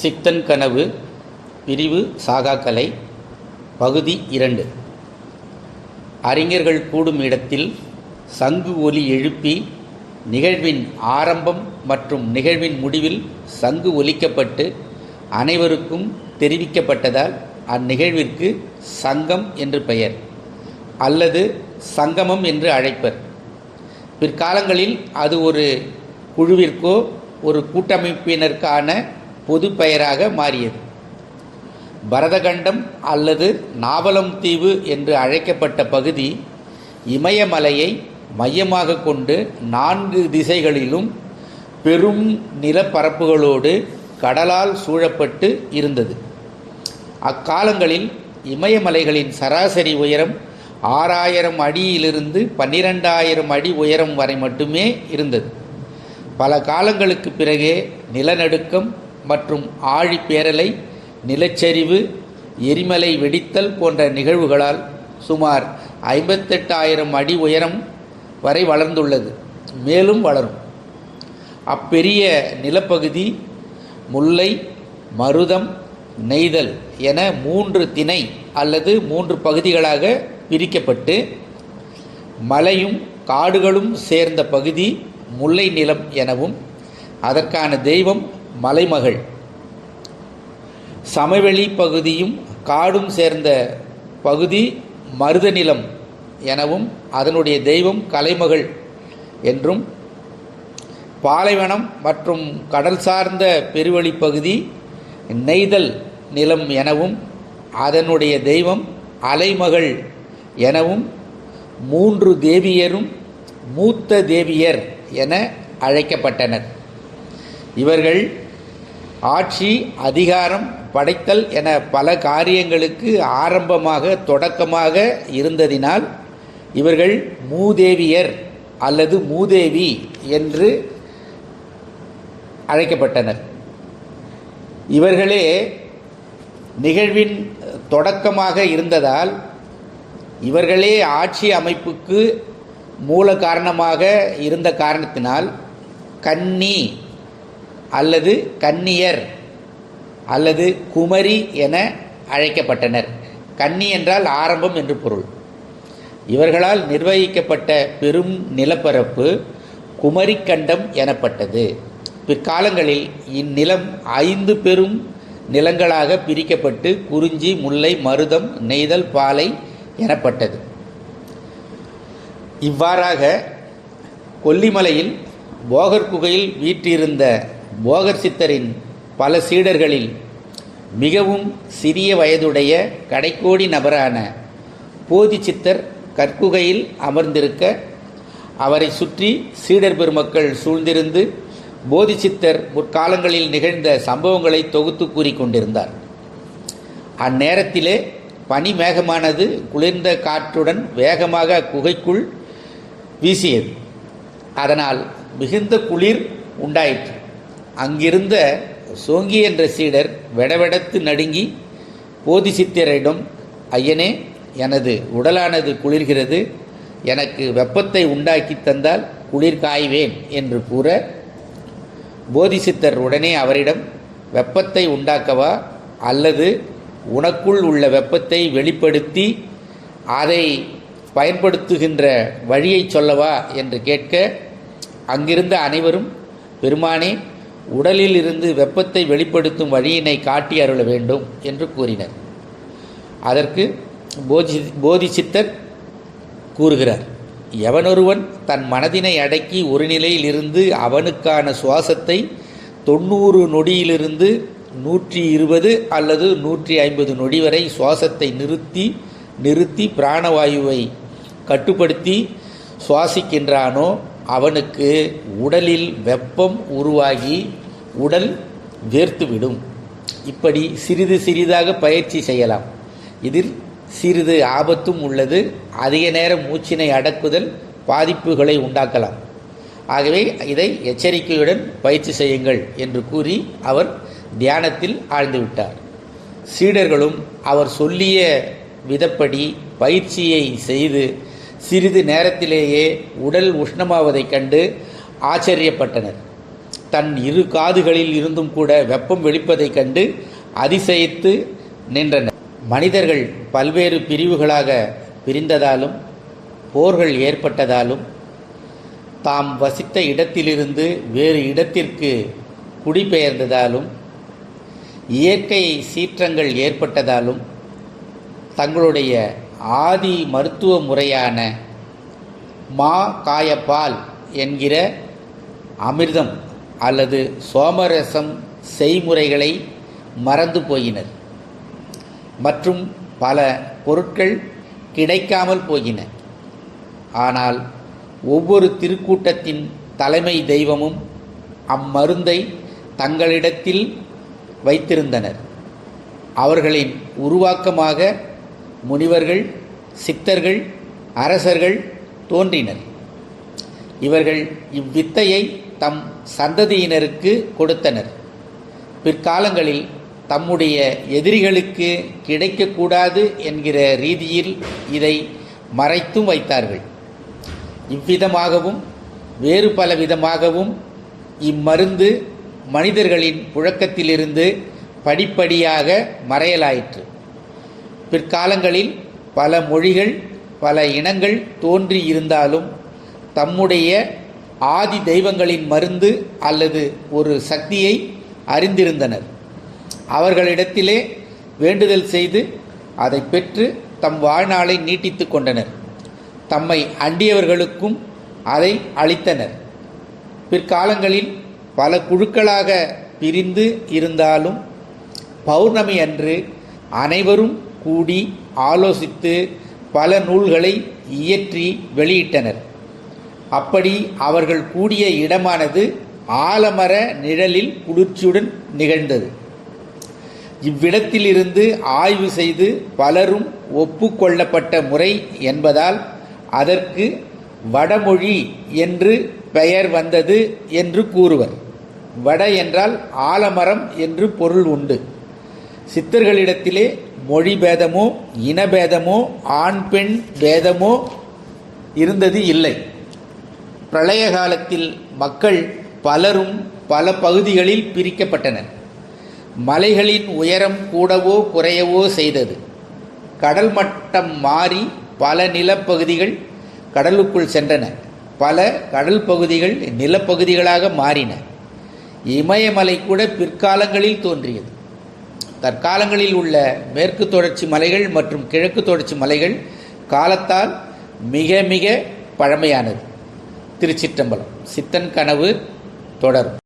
சித்தன் கனவு பிரிவு சாகாக்கலை பகுதி இரண்டு. அறிஞர்கள் கூடும் இடத்தில் சங்கு ஒலி எழுப்பி நிகழ்வின் ஆரம்பம் மற்றும் நிகழ்வின் முடிவில் சங்கு ஒலிக்கப்பட்டு அனைவருக்கும் தெரிவிக்கப்பட்டதால் அந்நிகழ்விற்கு சங்கம் என்று பெயர் அல்லது சங்கமம் என்று அழைப்பர். பிற்காலங்களில் அது ஒரு குழுவிற்கோ ஒரு கூட்டமைப்பினருக்கான பொது பெயராக மாறியது. பரதகண்டம் அல்லது நாவலம் தீவு என்று அழைக்கப்பட்ட பகுதி இமயமலையை மையமாக கொண்டு நான்கு திசைகளிலும் பெரும் நிலப்பரப்புகளோடு கடலால் சூழப்பட்டு இருந்தது. அக்காலங்களில் இமயமலைகளின் சராசரி உயரம் ஆறாயிரம் அடியிலிருந்து பன்னிரெண்டாயிரம் அடி உயரம் வரை மட்டுமே இருந்தது. பல காலங்களுக்கு பிறகே நிலநடுக்கம் மற்றும் ஆழிப்பேரலை நிலச்சரிவு எரிமலை வெடித்தல் போன்ற நிகழ்வுகளால் சுமார் ஐம்பத்தெட்டாயிரம் அடி உயரம் வரை வளர்ந்துள்ளது. மேலும் வளரும். அப்பெரிய நிலப்பகுதி முல்லை மருதம் நெய்தல் என மூன்று திணை அல்லது மூன்று பகுதிகளாக பிரிக்கப்பட்டு மலையும் காடுகளும் சேர்ந்த பகுதி முல்லை நிலம் எனவும் அதற்கான தெய்வம் மலைமகள். சமவெளி பகுதியும் காடும் சேர்ந்த பகுதி மருத நிலம் எனவும் அதனுடைய தெய்வம் கலைமகள் என்றும் பாலைவனம் மற்றும் கடல் சார்ந்த பெருவழி பகுதி நெய்தல் நிலம் எனவும் அதனுடைய தெய்வம் அலைமகள் எனவும் மூன்று தேவியரும் மூத்த தேவியர் என அழைக்கப்பட்டனர். இவர்கள் ஆட்சி அதிகாரம் படைத்தல் என பல காரியங்களுக்கு ஆரம்பமாக தொடக்கமாக இருந்ததினால் இவர்கள் மூதேவியர் அல்லது மூதேவி என்று அழைக்கப்பட்டனர். இவர்களே நிகழ்வின் தொடக்கமாக இருந்ததால் இவர்களே ஆட்சி அமைப்புக்கு மூல காரணமாக இருந்த காரணத்தினால் கன்னி அல்லது கன்னியர் அல்லது குமரி என அழைக்கப்பட்டனர். கன்னி என்றால் ஆரம்பம் என்று பொருள். இவர்களால் நிர்வகிக்கப்பட்ட பெரும் நிலப்பரப்பு குமரிக்கண்டம் எனப்பட்டது. பிற்காலங்களில் இந்நிலம் ஐந்து பெரும் நிலங்களாக பிரிக்கப்பட்டு குறிஞ்சி முல்லை மருதம் நெய்தல் பாலை எனப்பட்டது. இவ்வாறாக கொல்லிமலையில் போகர் குகையில் வீற்றிருந்த போகர் சித்தரின் பல சீடர்களில் மிகவும் சிறிய வயதுடைய கடைக்கோடி நபரான போதி சித்தர் கற்குகையில் அமர்ந்திருக்க அவரை சுற்றி சீடர் பெருமக்கள் சூழ்ந்திருந்து போதிசித்தர் முற்காலங்களில் நிகழ்ந்த சம்பவங்களை தொகுத்து கூறிக்கொண்டிருந்தார் அந்நேரத்திலே பனி மேகமானது குளிர்ந்த காற்றுடன் வேகமாக குகைக்குள் வீசியது. அதனால் மிகுந்த குளிர் உண்டாயிற்று. அங்கிருந்த சோங்கி என்ற சீடர் வெடவெடத்து நடுங்கி போதிசித்தரிடம் ஐயனே எனது உடலானது குளிர்கிறது. எனக்கு வெப்பத்தை உண்டாக்கி தந்தால் குளிர் காய்வேன் என்று கூற போதிசித்தர் உடனே அவரிடம் வெப்பத்தை உண்டாக்கவா? அல்லது உனக்குள் உள்ள வெப்பத்தை வெளிப்படுத்தி அதை பயன்படுத்துகின்ற வழியை சொல்லவா? என்று கேட்க அங்கிருந்த அனைவரும் பெருமானே உடலில் இருந்து வெப்பத்தை வெளிப்படுத்தும் வழியினை காட்டி அருள வேண்டும் என்று கூறினர். அதற்கு போதி போதிசித்தர் கூறுகிறார் எவனொருவன் தன் மனதினை அடக்கி ஒரு நிலையில் இருந்து அவனுக்கான சுவாசத்தை தொண்ணூறு நொடியிலிருந்து நூற்றி இருபது அல்லது நூற்றி ஐம்பது நொடி வரை சுவாசத்தை நிறுத்தி நிறுத்தி பிராணவாயுவை கட்டுப்படுத்தி சுவாசிக்கின்றானோ அவனுக்கு உடலில் வெப்பம் உருவாகி உடல் வேர்த்துவிடும். இப்படி சிறிது சிறிதாக பயிற்சி செய்யலாம். இதில் சிறிது ஆபத்தும் உள்ளது. அதிக நேரம் மூச்சினை அடக்குதல் பாதிப்புகளை உண்டாக்கலாம். ஆகவே இதை எச்சரிக்கையுடன் பயிற்சி செய்யுங்கள் என்று கூறி அவர் தியானத்தில் ஆழ்ந்துவிட்டார். சீடர்களும் அவர் சொல்லிய விதப்படி பயிற்சியை செய்து சிறிது நேரத்திலேயே உடல் உஷ்ணமாவதைக் கண்டு ஆச்சரியப்பட்டனர். தன் இரு காதுகளில் இருந்தும் கூட வெப்பம் வெளிப்பதைக் கண்டு அதிசயித்து நின்றனர். மனிதர்கள் பல்வேறு பிரிவுகளாக பிரிந்ததாலும் போர்கள் ஏற்பட்டதாலும் தாம் வசித்த இடத்திலிருந்து வேறு இடத்திற்கு குடிபெயர்ந்ததாலும் இயற்கை சீற்றங்கள் ஏற்பட்டதாலும் தங்களுடைய ஆதி மருத்துவ முறையான மா காயப்பால் என்கிற அமிர்தம் அல்லது சோமரசம் செய்முறைகளை மறந்து போயினர். மற்றும் பல பொருட்கள் கிடைக்காமல் போயின. ஆனால் ஒவ்வொரு திருக்கூட்டத்தின் தலைமை தெய்வமும் அம்மருந்தை தங்களிடத்தில் வைத்திருந்தனர். அவர்களின் உருவாக்கமாக முனிவர்கள் சித்தர்கள் அரசர்கள் தோன்றினர். இவர்கள் இவ்வித்தையை தம் சந்ததியினருக்கு கொடுத்தனர். பிற்காலங்களில் தம்முடைய எதிரிகளுக்கு கிடைக்கக்கூடாது என்கிற ரீதியில் இதை மறைத்தும் வைத்தார்கள். இவ்விதமாகவும் வேறு பல விதமாகவும் இம்மருந்து மனிதர்களின் புழக்கத்திலிருந்து படிப்படியாக மறையலாயிற்று. பிற்காலங்களில் பல மொழிகள் பல இனங்கள் தோன்றி இருந்தாலும் தம்முடைய ஆதி தெய்வங்களின் மருந்து அல்லது ஒரு சக்தியை அறிந்திருந்தனர். அவர்களிடத்திலே வேண்டுதல் செய்து அதை பெற்று தம் வாழ்நாளை நீட்டித்து கொண்டனர். தம்மை அண்டியவர்களுக்கும் அதை அளித்தனர். பிற்காலங்களில் பல குழுக்களாக பிரிந்து இருந்தாலும் பௌர்ணமி அன்று அனைவரும் கூடி ஆலோசித்து பல நூல்களை இயற்றி வெளியிட்டனர். அப்படி அவர்கள் கூடிய இடமானது ஆலமர நிழலில் குளிர்ச்சியுடன் நிகழ்ந்தது. இவ்விடத்திலிருந்து ஆய்வு செய்து பலரும் ஒப்புக்கொள்ளப்பட்ட முறை என்பதால் அதற்கு வடமொழி என்று பெயர் வந்தது என்று கூறுவர். வட என்றால் ஆலமரம் என்று பொருள் உண்டு. சித்தர்களிடத்திலே மொழி பேதமோ இனபேதமோ ஆண் பெண் பேதமோ இருந்தது இல்லை. பிரளய காலத்தில் மக்கள் பலரும் பல பகுதிகளில் பிரிக்கப்பட்டனர். மலைகளின் உயரம் கூடவோ குறையவோ செய்தது. கடல் மட்டம் மாறி பல நிலப்பகுதிகள் கடலுக்குள் சென்றன. பல கடல் பகுதிகள் நிலப்பகுதிகளாக மாறின. இமயமலை கூட பிற்காலங்களில் தோன்றியது. தற்காலங்களில் உள்ள மேற்கு தொடர்ச்சி மலைகள் மற்றும் கிழக்கு தொடர்ச்சி மலைகள் காலத்தால் மிக மிக பழமையானது. திருச்சிற்றம்பலம். சித்தன் கனவு தொடரும்.